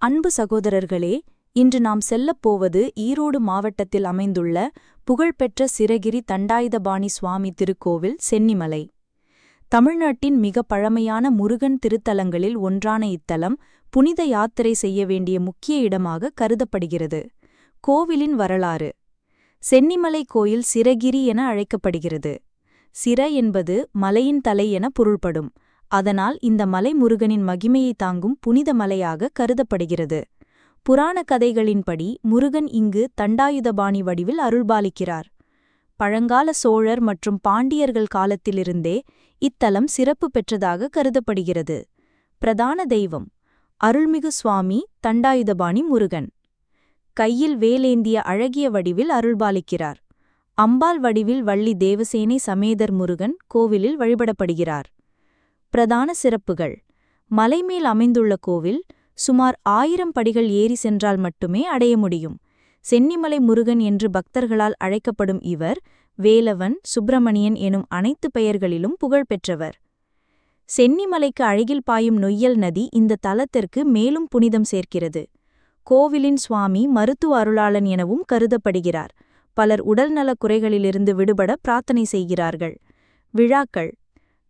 அன்பு சகோதரர்களே இன்று நாம் செல்லப்போவது ஈரோடு மாவட்டத்தில் அமைந்துள்ள புகழ்பெற்ற சிரகிரி தண்டாயுதபாணி சுவாமி திருக்கோவில் சென்னிமலை. தமிழ்நாட்டின் மிக பழமையான முருகன் திருத்தலங்களில் ஒன்றான இத்தலம் புனித யாத்திரை செய்ய வேண்டிய முக்கிய இடமாக கருதப்படுகிறது. கோவிலின் வரலாறு. சென்னிமலை கோயில் சிரகிரி என அழைக்கப்படுகிறது. சிர என்பது மலையின் தலை என பொருள்படும். அதனால் இந்த மலை முருகனின் மகிமையை தாங்கும் புனித மலையாக கருதப்படுகிறது. புராண கதைகளின்படி முருகன் இங்கு தண்டாயுதபாணி வடிவில் அருள்பாலிக்கிறார். பழங்கால சோழர் மற்றும் பாண்டியர்கள் காலத்திலிருந்தே இத்தலம் சிறப்பு பெற்றதாக கருதப்படுகிறது. பிரதான தெய்வம் அருள்மிகு சுவாமி தண்டாயுதபாணி முருகன். கையில் வேலேந்திய அழகிய வடிவில் அருள்பாலிக்கிறார். அம்பாள் வடிவில் வள்ளி தேவசேனை சமேதர் முருகன் கோவிலில் வழிபடப்படுகிறார். பிரதான சிறப்புகள். மலைமேல் அமைந்துள்ள கோவில் சுமார் ஆயிரம் படிகள் ஏறி சென்றால் மட்டுமே அடைய முடியும். சென்னிமலை முருகன் என்று பக்தர்களால் அழைக்கப்படும் இவர் வேலவன் சுப்பிரமணியன் எனும் அனைத்து பெயர்களிலும் புகழ்பெற்றவர் சென்னிமலைக்கு அழகில் பாயும் நொய்யல் நதி இந்த தலத்திற்கு மேலும் புனிதம் சேர்க்கிறது. கோவிலின் சுவாமி மருத்துவ அருளாளன் எனவும் கருதப்படுகிறார். பலர் உடல்நலக் குறைகளிலிருந்து விடுபட பிரார்த்தனை செய்கிறார்கள். விழாக்கள்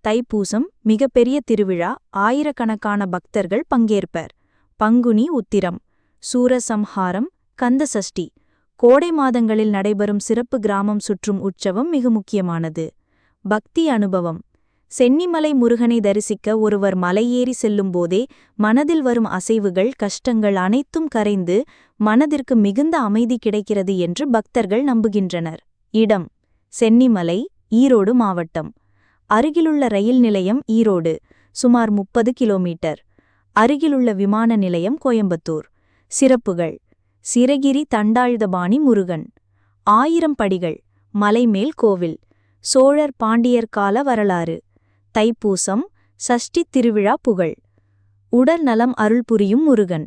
தைப்பூசம் மிகப்பெரிய திருவிழா. ஆயிரக்கணக்கான பக்தர்கள் பங்கேற்பர். பங்குனி உத்திரம். சூரசம்ஹாரம் கந்தசஷ்டி. கோடை மாதங்களில் நடைபெறும் சிறப்பு கிராமம் சுற்றும் உற்சவம் மிக முக்கியமானது. பக்தி அனுபவம். சென்னிமலை முருகனை தரிசிக்க ஒருவர் மலையேறி செல்லும்போதே மனதில் வரும் அசைவுகள் கஷ்டங்கள் அனைத்தும் கரைந்து மனதிற்கு மிகுந்த அமைதி கிடைக்கிறது என்று பக்தர்கள் நம்புகின்றனர். இடம். சென்னிமலை ஈரோடு மாவட்டம். அருகிலுள்ள ரயில் நிலையம் ஈரோடு சுமார் முப்பது கிலோமீட்டர். அருகிலுள்ள விமான நிலையம் கோயம்புத்தூர். சிறப்புகள். சிறகிரி தண்டாயுதபாணி முருகன். ஆயிரம் படிகள். மலைமேல் கோவில். சோழர் பாண்டியர் கால வரலாறு. தைப்பூசம். சஷ்டி திருவிழா புகழ். உடல் நலம் அருள் புரியும் முருகன்.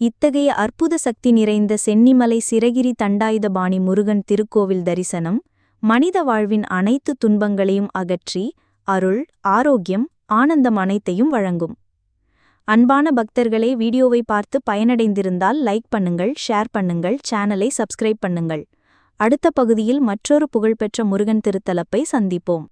இத்தகைய அற்புத சக்தி நிறைந்த சென்னிமலை சிறகிரி தண்டாயுதபாணி முருகன் திருக்கோவில் தரிசனம். மனித வாழ்வின் அனைத்து துன்பங்களையும் அகற்றி அருள் ஆரோக்கியம் ஆனந்தம் அனைத்தையும் வழங்கும். அன்பான பக்தர்களே வீடியோவை பார்த்து பயனடைந்திருந்தால் லைக் பண்ணுங்கள் ஷேர் பண்ணுங்கள் சேனலை சப்ஸ்கிரைப் பண்ணுங்கள். அடுத்த பகுதியில் மற்றொரு புகழ்பெற்ற முருகன் திருத்தலப்பை சந்திப்போம்.